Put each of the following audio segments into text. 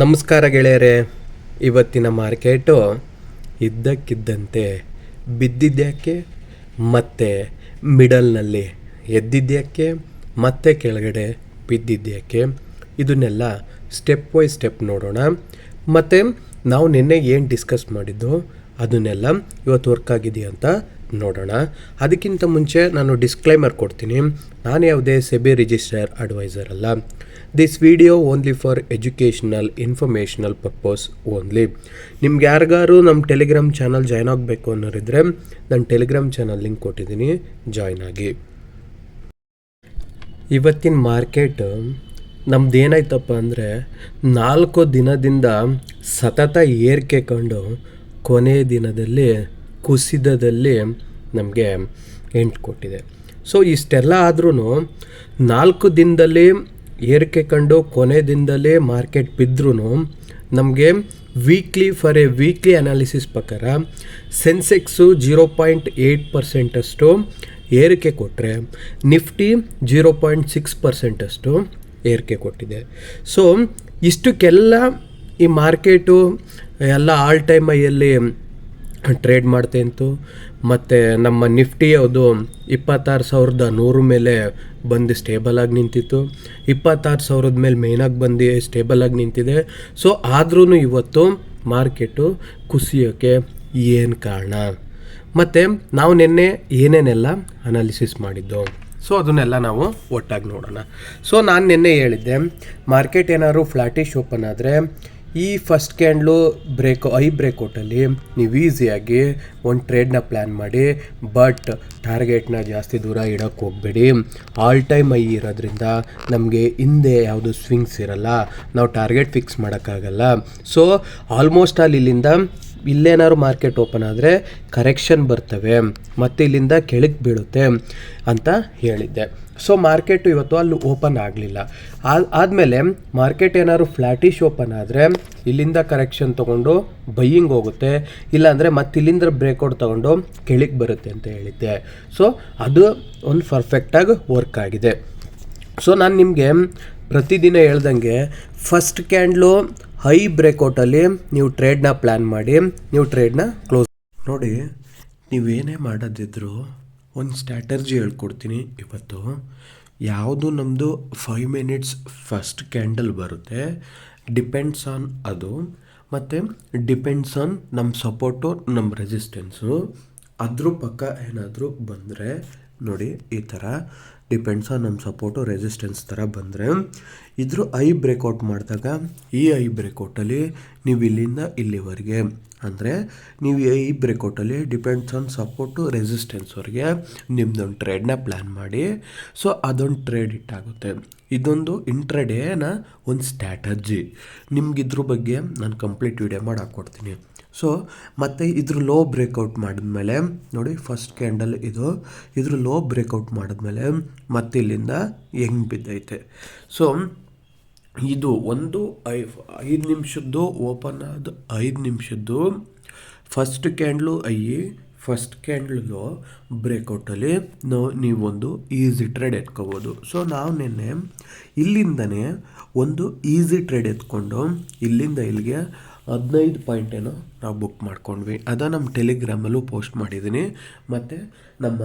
ನಮಸ್ಕಾರ ಗೆಳೆಯರೆ. ಇವತ್ತಿನ ಮಾರ್ಕೆಟು ಇದ್ದಕ್ಕಿದ್ದಂತೆ ಬಿದ್ದಿದ್ದಕ್ಕೆ ಮತ್ತೆ ಮಿಡಲ್ನಲ್ಲಿ ಎದ್ದಿದ್ದ್ಯಾಕೆ ಮತ್ತೆ ಕೆಳಗಡೆ ಬಿದ್ದಿದ್ದಕ್ಕೆ ಇದನ್ನೆಲ್ಲ ಸ್ಟೆಪ್ ವೈ ಸ್ಟೆಪ್ ನೋಡೋಣ. ಮತ್ತು ನಾವು ನಿನ್ನೆ ಏನು ಡಿಸ್ಕಸ್ ಮಾಡಿದ್ದು, ಅದನ್ನೆಲ್ಲ ಇವತ್ತು ವರ್ಕ್ ಆಗಿದೆಯಾ ಅಂತ ನೋಡೋಣ. ಅದಕ್ಕಿಂತ ಮುಂಚೆ ನಾನು ಡಿಸ್ಕ್ಲೈಮರ್ ಕೊಡ್ತೀನಿ. ನಾನು ಯಾವುದೇ ಸೆಬಿ ರಿಜಿಸ್ಟರ್ ಅಡ್ವೈಸರ್ ಅಲ್ಲ. This video only for educational informational purpose only ನಿಮ್ಗೆ ಯಾರಿಗಾರು ನಮ್ಮ ಟೆಲಿಗ್ರಾಮ್ ಚಾನಲ್ ಜಾಯ್ನ್ ಆಗಬೇಕು ಅನ್ನೋರಿದ್ರೆ ನಾನು ಟೆಲಿಗ್ರಾಮ್ ಚಾನಲ್ ಲಿಂಕ್ ಕೊಟ್ಟಿದ್ದೀನಿ. ಜಾಯ್ನ್ ಆಗಿ. ಇವತ್ತಿನ ಮಾರ್ಕೆಟ್ ನಮ್ದು ಏನಾಯ್ತಪ್ಪ ಅಂದರೆ ನಾಲ್ಕು ದಿನದಿಂದ ಸತತ ಏರಿಕೆ ಕಂಡು ಕೊನೆಯ ದಿನದಲ್ಲಿ, ಕುಸಿತದಲ್ಲಿ ನಮಗೆ ಎಂಟು ಕೊಟ್ಟಿದೆ. ಸೊ ಇಷ್ಟೆಲ್ಲ ಆದ್ರೂ ನಾಲ್ಕು ದಿನದಲ್ಲಿ ಏರಿಕೆ ಕಂಡು ಕೊನೆ ದಿನದಲ್ಲೇ ಮಾರ್ಕೆಟ್ ಬಿದ್ದರೂ ನಮಗೆ weekly for a weekly analysis ಪ್ರಕಾರ ಸೆನ್ಸೆಕ್ಸು ಜೀರೋ ಪಾಯಿಂಟ್ ಏಯ್ಟ್ ಪರ್ಸೆಂಟಷ್ಟು ಏರಿಕೆ ಕೊಟ್ಟರೆ ನಿಫ್ಟಿ ಜೀರೋ ಪಾಯಿಂಟ್ ಸಿಕ್ಸ್ ಪರ್ಸೆಂಟಷ್ಟು ಏರಿಕೆ ಕೊಟ್ಟಿದೆ. ಸೊ ಇಷ್ಟಕ್ಕೆಲ್ಲ ಈ ಮಾರ್ಕೆಟು ಎಲ್ಲ ಆಲ್ ಟೈಮ್ ಐಯಲ್ಲಿ ಟ್ರೇಡ್ ಮಾಡ್ತಾ ಇತ್ತು. ಮತ್ತು ನಮ್ಮ ನಿಫ್ಟಿ ಅದು ಇಪ್ಪತ್ತಾರು ಸಾವಿರದ ನೂರು ಮೇಲೆ ಬಂದು ಸ್ಟೇಬಲ್ ಆಗಿ ನಿಂತಿತ್ತು. ಇಪ್ಪತ್ತಾರು ಸಾವಿರದ ಮೇಲೆ ಮೇಯ್ನಾಗಿ ಬಂದು ಸ್ಟೇಬಲ್ ಆಗಿ ನಿಂತಿದೆ. ಸೊ ಆದ್ರೂ ಇವತ್ತು ಮಾರ್ಕೆಟು ಕುಸಿಯೋಕ್ಕೆ ಏನು ಕಾರಣ? ಮತ್ತು ನಾವು ನಿನ್ನೆ ಏನೇನೆಲ್ಲ ಅನಾಲಿಸಿಸ್ ಮಾಡಿದ್ದು? ಸೊ ಅದನ್ನೆಲ್ಲ ನಾವು ಒಟ್ಟಾಗಿ ನೋಡೋಣ. ಸೊ ನಾನು ನಿನ್ನೆ ಹೇಳಿದ್ದೆ ಮಾರ್ಕೆಟ್ ಏನಾದ್ರು ಫ್ಲಾಟಿಶ್ ಓಪನ್ ಆದರೆ ಈ ಫಸ್ಟ್ ಕ್ಯಾಂಡ್ಲು ಬ್ರೇಕ್ ಐ ಬ್ರೇಕೌಟಲ್ಲಿ ನೀವು ಈಸಿಯಾಗಿ ಒಂದು ಟ್ರೇಡ್ನ ಪ್ಲ್ಯಾನ್ ಮಾಡಿ ಬಟ್ ಟಾರ್ಗೆಟ್ನ ಜಾಸ್ತಿ ದೂರ ಇಡೋಕ್ಕೆ ಹೋಗಬೇಡಿ. ಆಲ್ ಟೈಮ್ ಐ ಇರೋದ್ರಿಂದ ನಮಗೆ ಹಿಂದೆ ಯಾವುದು ಸ್ವಿಂಗ್ಸ್ ಇರಲ್ಲ. ನಾವು ಟಾರ್ಗೆಟ್ ಫಿಕ್ಸ್ ಮಾಡೋಕ್ಕಾಗಲ್ಲ ಸೊ ಆಲ್ಮೋಸ್ಟ್ ಆಲ್ ಇಲ್ಲಿಂದ ಇಲ್ಲೇನಾದ್ರು ಮಾರ್ಕೆಟ್ ಓಪನ್ ಆದರೆ ಕರೆಕ್ಷನ್ ಬರ್ತವೆ, ಮತ್ತು ಇಲ್ಲಿಂದ ಕೆಳಗೆ ಬೀಳುತ್ತೆ ಅಂತ ಹೇಳಿದ್ದೆ. ಸೊ ಮಾರ್ಕೆಟು ಇವತ್ತು ಅಲ್ಲಿ ಓಪನ್ ಆಗಲಿಲ್ಲ. ಆದಮೇಲೆ ಮಾರ್ಕೆಟ್ ಏನಾದ್ರು ಫ್ಲ್ಯಾಟಿಶ್ ಓಪನ್ ಆದರೆ ಇಲ್ಲಿಂದ ಕರೆಕ್ಷನ್ ತೊಗೊಂಡು ಬೈಯಿಂಗ್ ಹೋಗುತ್ತೆ, ಇಲ್ಲಾಂದರೆ ಮತ್ತೆ ಇಲ್ಲಿಂದ ಬ್ರೇಕ್ಔಟ್ ತೊಗೊಂಡು ಕೆಳಗೆ ಬರುತ್ತೆ ಅಂತ ಹೇಳಿದ್ದೆ. ಸೊ ಅದು ಒಂದು ಪರ್ಫೆಕ್ಟಾಗಿ ವರ್ಕ್ ಆಗಿದೆ. ಸೊ ನಾನು ನಿಮಗೆ ಪ್ರತಿದಿನ ಹೇಳ್ದಂಗೆ ಫಸ್ಟ್ ಕ್ಯಾಂಡ್ಲು ಹೈ ಬ್ರೇಕೌಟಲ್ಲಿ ನೀವು ಟ್ರೇಡ್ನ ಪ್ಲ್ಯಾನ್ ಮಾಡಿ, ನೀವು ಟ್ರೇಡ್ನ ಕ್ಲೋಸ್ ನೋಡಿ, ನೀವೇನೇ ಮಾಡೋದಿದ್ರು ಒಂದು ಸ್ಟ್ರಾಟರ್ಜಿ ಹೇಳ್ಕೊಡ್ತೀನಿ ಇವತ್ತು. ಯಾವುದು ನಮ್ಮದು ಫೈವ್ ಮಿನಿಟ್ಸ್ ಫಸ್ಟ್ ಕ್ಯಾಂಡಲ್ ಬರುತ್ತೆ ಡಿಪೆಂಡ್ಸ್ ಆನ್ ಅದು, ಮತ್ತು ಡಿಪೆಂಡ್ಸ್ ಆನ್ ನಮ್ಮ ಸಪೋರ್ಟು ನಮ್ಮ ರೆಸಿಸ್ಟೆನ್ಸು ಅದ್ರ ಪಕ್ಕ ಏನಾದರೂ ಬಂದರೆ ನೋಡಿ, ಈ ಥರ ಡಿಪೆಂಡ್ಸ್ ಆನ್ ನಮ್ಮ ಸಪೋರ್ಟು ರೆಸಿಸ್ಟೆನ್ಸ್ ಥರ ಬಂದರೆ, ಇದ್ರ ಐ ಬ್ರೇಕೌಟ್ ಮಾಡಿದಾಗ, ಈ ಐ ಬ್ರೇಕೌಟಲ್ಲಿ ನೀವು ಇಲ್ಲಿಂದ ಇಲ್ಲಿವರೆಗೆ, ಅಂದರೆ ನೀವು ಈ ಬ್ರೇಕೌಟಲ್ಲಿ ಡಿಪೆಂಡ್ಸ್ ಆನ್ ಸಪೋರ್ಟು ರೆಸಿಸ್ಟೆನ್ಸ್ವರೆಗೆ ನಿಮ್ಮದೊಂದು ಟ್ರೇಡ್ನ ಪ್ಲ್ಯಾನ್ ಮಾಡಿ. ಸೊ ಅದೊಂದು ಟ್ರೇಡ್ ಇಟ್ಟಾಗುತ್ತೆ ಇದೊಂದು ಇಂಟ್ರಡೇನ ಒಂದು ಸ್ಟ್ರಾಟಜಿ ನಿಮ್ಗೆ ಇದ್ರ ಬಗ್ಗೆ ನಾನು ಕಂಪ್ಲೀಟ್ ವಿಡಿಯೋ ಮಾಡಿ ಹಾಕ್ಕೊಡ್ತೀನಿ ಸೊ ಮತ್ತು ಇದ್ರ ಲೋ ಬ್ರೇಕೌಟ್ ಮಾಡಿದ್ಮೇಲೆ, ನೋಡಿ ಫಸ್ಟ್ ಕ್ಯಾಂಡಲ್ ಇದು, ಇದ್ರ ಲೋ ಬ್ರೇಕೌಟ್ ಮಾಡಿದ್ಮೇಲೆ ಮತ್ತೆ ಇಲ್ಲಿಂದ ಹೆಂಗೆ ಬಿದ್ದೈತೆ. ಸೊ ಇದು ಒಂದು ಐ, ಐದು ನಿಮಿಷದ್ದು ಓಪನ್ ಆದ ಐದು ನಿಮಿಷದ್ದು ಫಸ್ಟ್ ಕ್ಯಾಂಡ್ಲು ಐ ಫಸ್ಟ್ ಕ್ಯಾಂಡ್ಲು ಬ್ರೇಕೌಟಲ್ಲಿ ನಾವು ನೀವೊಂದು ಈಸಿ ಟ್ರೇಡ್ ಎತ್ಕೋಬೋದು. ಸೊ ನಾವು ನಿನ್ನೆ ಇಲ್ಲಿಂದನೇ ಒಂದು ಈಸಿ ಟ್ರೇಡ್ ಎತ್ಕೊಂಡು, ಇಲ್ಲಿಂದ ಇಲ್ಲಿಗೆ ಹದಿನೈದು ಪಾಯಿಂಟ್ ಏನೋ ನಾವು ಬುಕ್ ಮಾಡ್ಕೊಂಡ್ವಿ. ಅದ ನಮ್ಮ ಟೆಲಿಗ್ರಾಮಲ್ಲೂ ಪೋಸ್ಟ್ ಮಾಡಿದ್ದೀನಿ ಮತ್ತು ನಮ್ಮ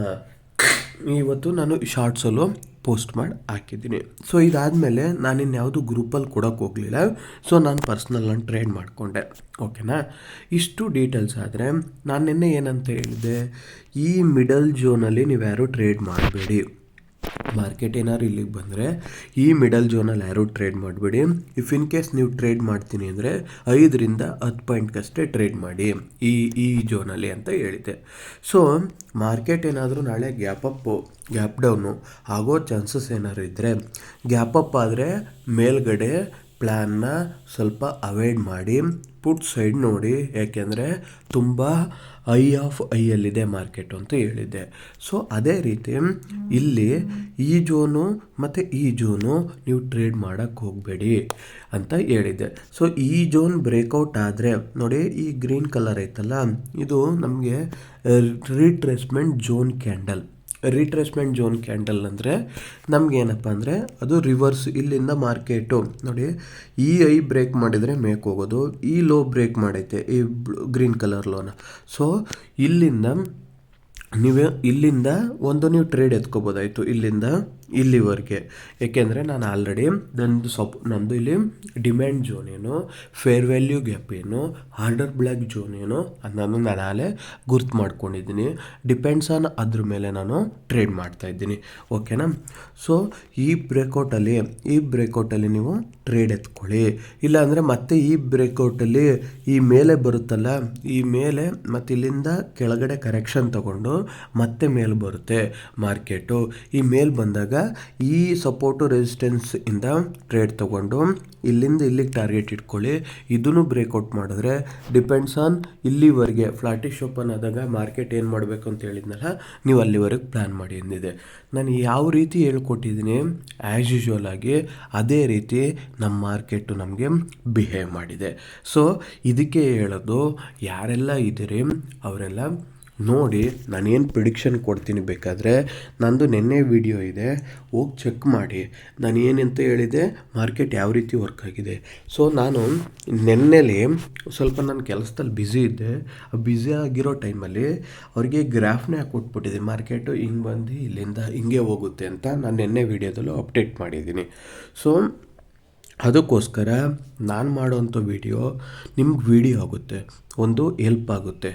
ಇವತ್ತು ನಾನು ಶಾರ್ಟ್ಸಲ್ಲೂ ಪೋಸ್ಟ್ ಮಾಡಿ ಹಾಕಿದ್ದೀನಿ. ಸೊ ಇದಾದಮೇಲೆ ನಾನು ಯಾವುದು ಗ್ರೂಪಲ್ಲಿ ಕೊಡೋಕ್ಕೆ ಹೋಗಲಿಲ್ಲ. ಸೊ ನಾನು ಪರ್ಸ್ನಲ್ಲನ್ನು ಟ್ರೇಡ್ ಮಾಡಿಕೊಂಡೆ. ಓಕೆನಾ ಇಷ್ಟು ಡೀಟೇಲ್ಸ್ ಆದರೆ ನಾನು ನಿನ್ನೆ ಏನಂತ ಹೇಳಿದೆ ಈ ಮಿಡಲ್ ಝೋನಲ್ಲಿ ನೀವು ಯಾರೂ ಟ್ರೇಡ್ ಮಾಡಬೇಡಿ. ಮಾರ್ಕೆಟ್ ಏನಾದ್ರು ಇಲ್ಲಿಗೆ ಬಂದರೆ, ಈ ಮಿಡಲ್ ಝೋನಲ್ಲಿ ಯಾರೂ ಟ್ರೇಡ್ ಮಾಡಬೇಡಿ. ಇಫ್ ಇನ್ ಕೇಸ್ ನೀವು ಟ್ರೇಡ್ ಮಾಡ್ತೀನಿ ಅಂದರೆ ಐದರಿಂದ ಹತ್ತು ಪಾಯಿಂಟ್ಗಷ್ಟೇ ಟ್ರೇಡ್ ಮಾಡಿ ಈ ಈ ಝೋನಲ್ಲಿ ಅಂತ ಹೇಳಿದೆ. ಸೊ ಮಾರ್ಕೆಟ್ ಏನಾದರೂ ನಾಳೆ ಗ್ಯಾಪ್ ಅಪ್ಪು ಗ್ಯಾಪ್ ಡೌನು ಆಗೋ ಚಾನ್ಸಸ್ ಏನಾದ್ರು ಇದ್ದರೆ ಗ್ಯಾಪ್ ಅಪ್ ಆದರೆ ಮೇಲ್ಗಡೆ ಪ್ಲ್ಯಾನ್ನ ಸ್ವಲ್ಪ ಅವಾಯ್ಡ್ ಮಾಡಿ, ಪುಟ್ ಸೈಡ್ ನೋಡಿ. ಯಾಕೆಂದರೆ ತುಂಬ ಐ ಆಫ್ ಐಯಲ್ಲಿದೆ ಮಾರ್ಕೆಟ್ ಅಂತ ಹೇಳಿದ್ದೆ. ಸೊ, ಅದೇ ರೀತಿ ಇಲ್ಲಿ ಈ ಜೋನು ಮತ್ತು ಈ ಜೋನು ನೀವು ಟ್ರೇಡ್ ಮಾಡೋಕ್ಕೆ ಹೋಗಬೇಡಿ ಅಂತ ಹೇಳಿದ್ದೆ. ಸೊ, ಈ ಜೋನ್ ಬ್ರೇಕೌಟ್ ಆದರೆ, ನೋಡಿ ಈ ಗ್ರೀನ್ ಕಲರ್ ಐತಲ್ಲ, ಇದು ನಮಗೆ retracement zone candle. Retracement zone candle ಅಂದರೆ ನಮಗೇನಪ್ಪ ಅಂದರೆ ಅದು ರಿವರ್ಸ್ ಇಲ್ಲಿಂದ ಮಾರ್ಕೆಟು. ನೋಡಿ, ಈ ಐ ಬ್ರೇಕ್ ಮಾಡಿದರೆ ಮೇಕ್ ಹೋಗೋದು, ಈ ಲೋ ಬ್ರೇಕ್ ಮಾಡೈತೆ, ಈ ಗ್ರೀನ್ ಕಲರ್ ಲೋನ. ಸೊ, ಇಲ್ಲಿಂದ ನೀವೇ, ಇಲ್ಲಿಂದ ಒಂದು ನೀವು ಟ್ರೇಡ್ ಎತ್ಕೋಬೋದಾಯಿತು. ಇಲ್ಲಿಂದ ಇಲ್ಲಿವರೆಗೆ. ಏಕೆಂದರೆ ನಾನು ಆಲ್ರೆಡಿ ನಂದು ಸಪ್, ನಂದು ಇಲ್ಲಿ ಡಿಮ್ಯಾಂಡ್ ಜೋನ್ ಏನು ಫೇರ್ ವ್ಯಾಲ್ಯೂ ಗ್ಯಾಪ್ ಏನು ಹಾರ್ಡರ್ ಬ್ಲ್ಯಾಕ್ ಜೋನ್ ಏನು ಅದನ್ನು ನಾನು ಆಲೇ ಗುರ್ತು ಮಾಡ್ಕೊಂಡಿದ್ದೀನಿ. ಡಿಪೆಂಡ್ಸ್ ಆನ್ ಅದ್ರ ಮೇಲೆ ನಾನು ಟ್ರೇಡ್ ಮಾಡ್ತಾ ಇದ್ದೀನಿ. ಓಕೆನಾ ಸೊ ಈ ಬ್ರೇಕೌಟಲ್ಲಿ ಈ ಬ್ರೇಕೌಟಲ್ಲಿ ನೀವು ಟ್ರೇಡ್ ಎತ್ಕೊಳ್ಳಿ. ಇಲ್ಲಾಂದರೆ ಮತ್ತೆ ಈ ಬ್ರೇಕೌಟಲ್ಲಿ ಈ ಮೇಲೆ ಬರುತ್ತಲ್ಲ, ಈ ಮೇಲೆ ಮತ್ತು ಇಲ್ಲಿಂದ ಕೆಳಗಡೆ ಕರೆಕ್ಷನ್ ತಗೊಂಡು ಮತ್ತೆ ಮೇಲೆ ಬರುತ್ತೆ ಮಾರ್ಕೆಟು ಈ ಮೇಲೆ ಬಂದಾಗ ಈ ಸಪೋರ್ಟು ರೆಸಿಸ್ಟೆನ್ಸ್ ಇಂದ ಟ್ರೇಡ್ ತಗೊಂಡು ಇಲ್ಲಿಂದ ಇಲ್ಲಿಗೆ ಟಾರ್ಗೆಟ್ ಇಟ್ಕೊಳ್ಳಿ. ಇದನ್ನು ಬ್ರೇಕೌಟ್ ಮಾಡಿದ್ರೆ ಡಿಪೆಂಡ್ಸ್ ಆನ್ ಇಲ್ಲಿವರೆಗೆ ಫ್ಲಾಟಿಶ್ ಓಪನ್ ಆದಾಗ ಮಾರ್ಕೆಟ್ ಏನು ಮಾಡಬೇಕು ಅಂತ ಹೇಳಿದ್ನಲ್ಲ, ನೀವು ಅಲ್ಲಿವರೆಗೆ ಪ್ಲ್ಯಾನ್ ಮಾಡಿ ಎಂದಿದೆ ನಾನು ಯಾವ ರೀತಿ ಹೇಳ್ಕೊಟ್ಟಿದ್ದೀನಿ ಆ್ಯಸ್ ಯೂಶ್ವಲ್ ಆಗಿ ಅದೇ ರೀತಿ ನಮ್ಮ ಮಾರ್ಕೆಟು ನಮಗೆ ಬಿಹೇವ್ ಮಾಡಿದೆ. ಸೊ ಇದಕ್ಕೆ ಹೇಳೋದು, ಯಾರೆಲ್ಲ ಇದ್ದೀರಿ, ಅವರೆಲ್ಲ ನೋಡಿ, ನಾನೇನು ಪ್ರಿಡಿಕ್ಷನ್ ಕೊಡ್ತೀನಿ ಬೇಕಾದರೆ, ನಂದು ನಿನ್ನೆ ವಿಡಿಯೋ ಇದೆ, ಹೋಗಿ ಚೆಕ್ ಮಾಡಿ. ನಾನು ಏನಂತ ಹೇಳಿದೆ ಮಾರ್ಕೆಟ್ ಯಾವ ರೀತಿ ವರ್ಕ್ ಆಗಿದೆ. ಸೊ ನಾನು ನಿನ್ನೆಲಿ ಸ್ವಲ್ಪ ನನ್ನ ಕೆಲಸದಲ್ಲಿ ಬ್ಯುಸಿ ಇದ್ದೆ. ಬ್ಯುಸಿ ಆಗಿರೋ ಟೈಮಲ್ಲಿ ಅವ್ರಿಗೆ ಗ್ರಾಫ್ನೇ ಕೊಟ್ಬಿಟ್ಟಿದೆ ಮಾರ್ಕೆಟು ಹಿಂಗೆ ಬಂದು ಇಲ್ಲಿಂದ ಹಿಂಗೆ ಹೋಗುತ್ತೆ ಅಂತ ನಾನು ನಿನ್ನೆ ವಿಡಿಯೋದಲ್ಲೂ ಅಪ್ಡೇಟ್ ಮಾಡಿದ್ದೀನಿ. ಸೊ ಅದಕ್ಕೋಸ್ಕರ ನಾನು ಮಾಡೋವಂಥ ವಿಡಿಯೋ ನಿಮ್ಗೆ ವಿಡಿಯೋ ಆಗುತ್ತೆ, ಒಂದು ಎಲ್ಪ್ ಆಗುತ್ತೆ.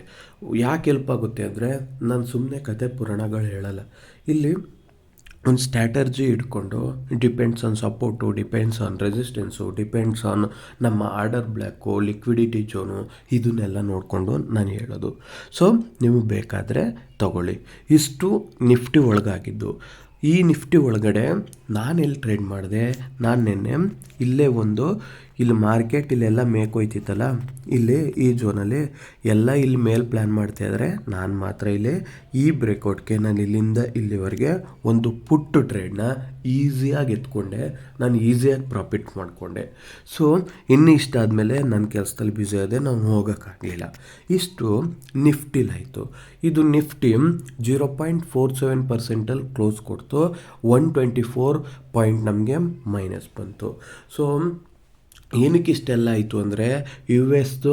ಯಾಕೆ ಎಲ್ಪ್ ಆಗುತ್ತೆ ಅಂದರೆ, ನಾನು ಸುಮ್ಮನೆ ಕತೆ ಪುರಾಣಗಳು ಹೇಳಲ್ಲ. ಇಲ್ಲಿ ಒಂದು ಸ್ಟ್ರಾಟರ್ಜಿ ಇಟ್ಕೊಂಡು depends on support depends on resistance depends on ನಮ್ಮ ಆರ್ಡರ್ ಬ್ಲ್ಯಾಕು ಲಿಕ್ವಿಡಿಟಿ ಜೋನು ಇದನ್ನೆಲ್ಲ ನೋಡಿಕೊಂಡು ನಾನು ಹೇಳೋದು. ಸೊ ನಿಮಗೆ ಬೇಕಾದರೆ ತಗೊಳ್ಳಿ. ಇಷ್ಟು ನಿಫ್ಟಿ ಒಳಗಾಗಿದ್ದು. ಈ ನಿಫ್ಟಿ ಒಳಗಡೆ ನಾನು ಎಲ್ಲಿ ಟ್ರೇಡ್ ಮಾಡಿದೆ? ನಾನು ನಿನ್ನೆ ಇಲ್ಲೇ ಒಂದು, ಇಲ್ಲಿ ಮಾರ್ಕೆಟ್ ಇಲ್ಲೆಲ್ಲ ಮೇಕೋಯ್ತಿತ್ತಲ್ಲ ಇಲ್ಲಿ ಈ ಜೋನಲ್ಲಿ ಎಲ್ಲ ಇಲ್ಲಿ ಮೇಲೆ ಪ್ಲ್ಯಾನ್ ಮಾಡ್ತಾಯಿದ್ರೆ ನಾನು ಮಾತ್ರ ಇಲ್ಲಿ ಈ ಬ್ರೇಕೌಟ್ಗೆ ನಾನು ಇಲ್ಲಿಂದ ಇಲ್ಲಿವರೆಗೆ ಒಂದು ಪುಟ್ಟು ಟ್ರೇಡ್ನ ಈಸಿಯಾಗಿ ಎತ್ಕೊಂಡೆ. ನಾನು ಈಸಿಯಾಗಿ ಪ್ರಾಫಿಟ್ ಮಾಡಿಕೊಂಡೆ. ಸೊ ಇನ್ನು ಇಷ್ಟ ಆದಮೇಲೆ ನನ್ನ ಕೆಲಸದಲ್ಲಿ ಬ್ಯುಸಿ ಆದೆ, ನಾನು ಹೋಗೋಕ್ಕಾಗಲಿಲ್ಲ. ಇಷ್ಟು ನಿಫ್ಟಿಲಾಯಿತು ಇದು Nifty zero point four seven ಪರ್ಸೆಂಟಲ್ಲಿ close ಕೊಡ್ತು. ಒನ್ ಟ್ವೆಂಟಿ ಫೋರ್ ಪಾಯಿಂಟ್ ನಮಗೆ ಮೈನಸ್ ಬಂತು. ಸೊ ಏನಕ್ಕೆ ಇಷ್ಟೆಲ್ಲ ಆಯಿತು ಅಂದರೆ ಯು ಎಸ್ದು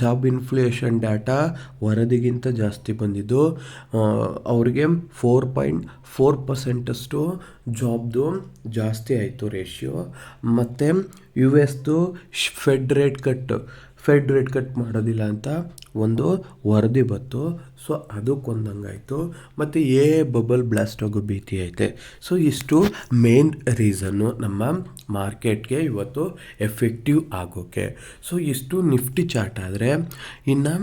ಜಾಬ್ ಇನ್ಫ್ಲೇಷನ್ ಡಾಟಾ ವರದಿಗಿಂತ ಜಾಸ್ತಿ ಬಂದಿದ್ದು. ಅವ್ರಿಗೆ ಫೋರ್ ಪಾಯಿಂಟ್ ಫೋರ್ ಪರ್ಸೆಂಟಷ್ಟು ಜಾಬ್ದು ಜಾಸ್ತಿ ಆಯಿತು ರೇಷಿಯೋ. ಮತ್ತು U ಎಸ್ದು Fed rate cut Fed rate cut ಮಾಡೋದಿಲ್ಲ ಅಂತ ಒಂದು ವರದಿ ಬಂತು. ಸೊ ಅದಕ್ಕೊಂದಂಗಾಯಿತು ಮತ್ತು ಎ ಬಬಲ್ ಬ್ಲಾಸ್ಟ್ ಆಗೋ ಭೀತಿ ಐತೆ. ಸೊ ಇಷ್ಟು ಮೇನ್ ರೀಸನ್ನು ನಮ್ಮ ಮಾರ್ಕೆಟ್ಗೆ ಇವತ್ತು ಎಫೆಕ್ಟಿವ್ ಆಗೋಕ್ಕೆ ಸೊ ಇಷ್ಟು ನಿಫ್ಟಿ ಚಾರ್ಟ್ ಆದರೆ ಇನ್ನು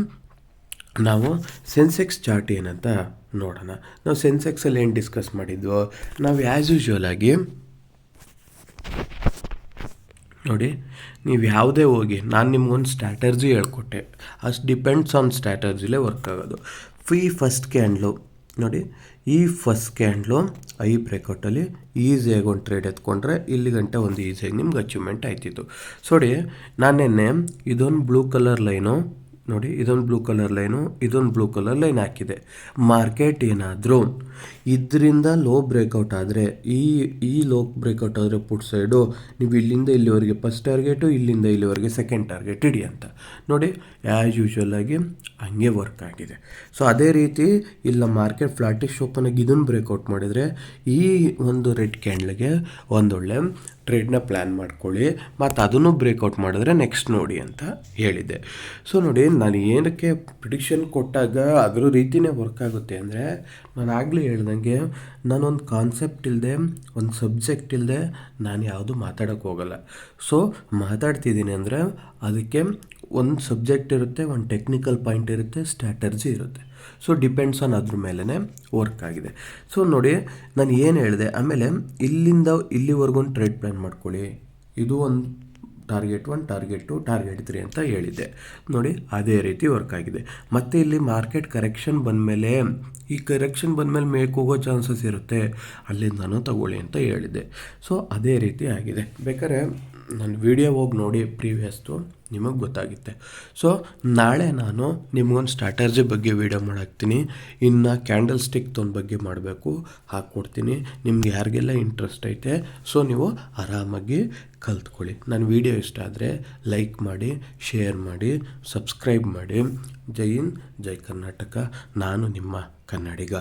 ನಾವು ಸೆನ್ಸೆಕ್ಸ್ ಚಾರ್ಟ್ ಏನಂತ ನೋಡೋಣ. ನಾವು ಸೆನ್ಸೆಕ್ಸಲ್ಲಿ ಏನು ಡಿಸ್ಕಸ್ ಮಾಡಿದ್ವೋ? ನಾವು ಆ್ಯಸ್ ಯೂಶ್ವಲ್ ಆಗಿ ನೋಡಿ ನೀವು ಯಾವುದೇ ಹೋಗಿ, ನಾನು ನಿಮ್ಗೊಂದು ಸ್ಟ್ರಾಟರ್ಜಿ ಹೇಳ್ಕೊಟ್ಟೆ. ಅಷ್ಟು ಡಿಪೆಂಡ್ಸ್ ಆನ್ ಸ್ಟ್ರಾಟರ್ಜಿಲೇ ವರ್ಕ್ ಆಗೋದು. ಫೀ ಫಸ್ಟ್ ಕ್ಯಾಂಡ್ಲು ನೋಡಿ, ಈ ಫಸ್ಟ್ ಕ್ಯಾಂಡ್ಲು ಐ ಬ್ರೇಕೌಟಲ್ಲಿ ಈಸಿಯಾಗಿ ಒಂದು ಟ್ರೇಡ್ ಎತ್ಕೊಂಡ್ರೆ ಇಲ್ಲಿ ಗಂಟೆ ಒಂದು ಈಸಿಯಾಗಿ ನಿಮ್ಗೆ ಅಚೀವ್ಮೆಂಟ್ ಆಯ್ತಿತ್ತು. ಸೋಡಿ, ನಾನು ನಿನ್ನೆ ಇದೊಂದು ಬ್ಲೂ ಕಲರ್ ಲೈನು ನೋಡಿ, ಇದೊಂದು ಬ್ಲೂ ಕಲರ್ ಲೈನು ಇದೊಂದು ಬ್ಲೂ ಕಲರ್ ಲೈನ್ ಹಾಕಿದೆ. ಮಾರ್ಕೆಟ್ ಏನಾದರೂ, ಇದರಿಂದ ಲೋ ಬ್ರೇಕೌಟ್ ಆದರೆ, ಈ ಈ ಲೋ ಬ್ರೇಕೌಟ್ ಆದರೆ ಪುಟ್ ಸೈಡು ನೀವು ಇಲ್ಲಿಂದ ಇಲ್ಲಿವರೆಗೆ ಫಸ್ಟ್ ಟಾರ್ಗೆಟು ಇಲ್ಲಿಂದ ಇಲ್ಲಿವರೆಗೆ ಸೆಕೆಂಡ್ ಟಾರ್ಗೆಟ್ ಇಡಿ ಅಂತ. ನೋಡಿ ಆ್ಯಸ್ ಯೂಶ್ವಲ್ ಆಗಿ ಹಂಗೆ ವರ್ಕ್ ಆಗಿದೆ. ಸೊ ಅದೇ ರೀತಿ ಇಲ್ಲ ಮಾರ್ಕೆಟ್ ಫ್ಲಾಟಿಶ್ ಓಪನಾಗಿ ಇದನ್ನು ಬ್ರೇಕೌಟ್ ಮಾಡಿದರೆ, ಈ ಒಂದು ರೆಡ್ ಕ್ಯಾಂಡ್ಲಿಗೆ ಒಂದೊಳ್ಳೆ ಟ್ರೇಡ್ನ ಪ್ಲ್ಯಾನ್ ಮಾಡ್ಕೊಳ್ಳಿ, ಮತ್ತು ಅದನ್ನು ಬ್ರೇಕೌಟ್ ಮಾಡಿದ್ರೆ ನೆಕ್ಸ್ಟ್ ನೋಡಿ ಅಂತ ಹೇಳಿದ್ದೆ. ಸೊ ನೋಡಿ, ನಾನು ಏನಕ್ಕೆ ಪ್ರಿಡಿಕ್ಷನ್ ಕೊಟ್ಟಾಗ ಅದರ ರೀತಿಯೇ ವರ್ಕ್ ಆಗುತ್ತೆ ಅಂದರೆ, ನಾನು ಆಗಲೇ ಹೇಳ್ದಂಗೆ ನಾನೊಂದು ಕಾನ್ಸೆಪ್ಟ್ ಇಲ್ಲದೆ ಒಂದು ಸಬ್ಜೆಕ್ಟ್ ಇಲ್ಲದೆ ನಾನು ಯಾವುದು ಮಾತಾಡೋಕ್ಕೆ ಹೋಗಲ್ಲ. ಸೊ ಮಾತಾಡ್ತಿದ್ದೀನಿ ಅಂದರೆ, ಅದಕ್ಕೆ ಒಂದು ಸಬ್ಜೆಕ್ಟ್ ಇರುತ್ತೆ, ಒಂದು ಟೆಕ್ನಿಕಲ್ ಪಾಯಿಂಟ್ ಇರುತ್ತೆ ಸ್ಟ್ರಾಟರ್ಜಿ ಇರುತ್ತೆ. ಸೊ ಡಿಪೆಂಡ್ಸ್ ಆನ್ ಅದ್ರ ಮೇಲೇ ವರ್ಕ್ ಆಗಿದೆ. ಸೊ ನೋಡಿ, ನಾನು ಏನು ಹೇಳಿದೆ, ಆಮೇಲೆ ಇಲ್ಲಿಂದ ಇಲ್ಲಿವರೆಗೂ ಒಂದು ಟ್ರೇಡ್ ಪ್ಲ್ಯಾನ್ ಮಾಡ್ಕೊಳ್ಳಿ. ಇದು ಒಂದು target one target two target three ಅಂತ ಹೇಳಿದ್ದೆ. ನೋಡಿ, ಅದೇ ರೀತಿ ವರ್ಕ್ ಆಗಿದೆ. ಮತ್ತು ಇಲ್ಲಿ ಮಾರ್ಕೆಟ್ ಕರೆಕ್ಷನ್ ಬಂದಮೇಲೆ, ಈ ಕರೆಕ್ಷನ್ ಬಂದಮೇಲೆ ಮೇಕ್ ಹೋಗೋ ಚಾನ್ಸಸ್ ಇರುತ್ತೆ. ಅಲ್ಲಿಂದನೂ ತಗೊಳ್ಳಿ ಅಂತ ಹೇಳಿದ್ದೆ. ಸೊ ಅದೇ ರೀತಿ ಆಗಿದೆ. ಬೇಕಾದ್ರೆ ನನ್ನ ವಿಡಿಯೋ ಹೋಗಿ ನೋಡಿ ಪ್ರೀವಿಯಸ್ದು ನಿಮಗೆ ಗೊತ್ತಾಗುತ್ತೆ. ಸೊ ನಾಳೆ ನಾನು ನಿಮಗೊಂದು ಸ್ಟ್ರಾಟರ್ಜಿ ಬಗ್ಗೆ ವಿಡಿಯೋ ಮಾಡಾಕ್ತೀನಿ, ಇನ್ನು ಕ್ಯಾಂಡಲ್ ಸ್ಟಿಕ್ ತೊಂದು ಬಗ್ಗೆ ಮಾಡಬೇಕು, ಹಾಕ್ಕೊಡ್ತೀನಿ. ನಿಮ್ಗೆ ಯಾರಿಗೆಲ್ಲ ಇಂಟ್ರೆಸ್ಟ್ ಐತೆ ಸೊ ನೀವು ಆರಾಮಾಗಿ ಕಲ್ತ್ಕೊಳ್ಳಿ. ನನ್ನ ವಿಡಿಯೋ ಇಷ್ಟ ಆದರೆ ಲೈಕ್ ಮಾಡಿ ಶೇರ್ ಮಾಡಿ ಸಬ್ಸ್ಕ್ರೈಬ್ ಮಾಡಿ. ಜೈ ಹಿಂದ್, ಜೈ ಕರ್ನಾಟಕ. ನಾನು ನಿಮ್ಮ ಕನ್ನಡಿಗ.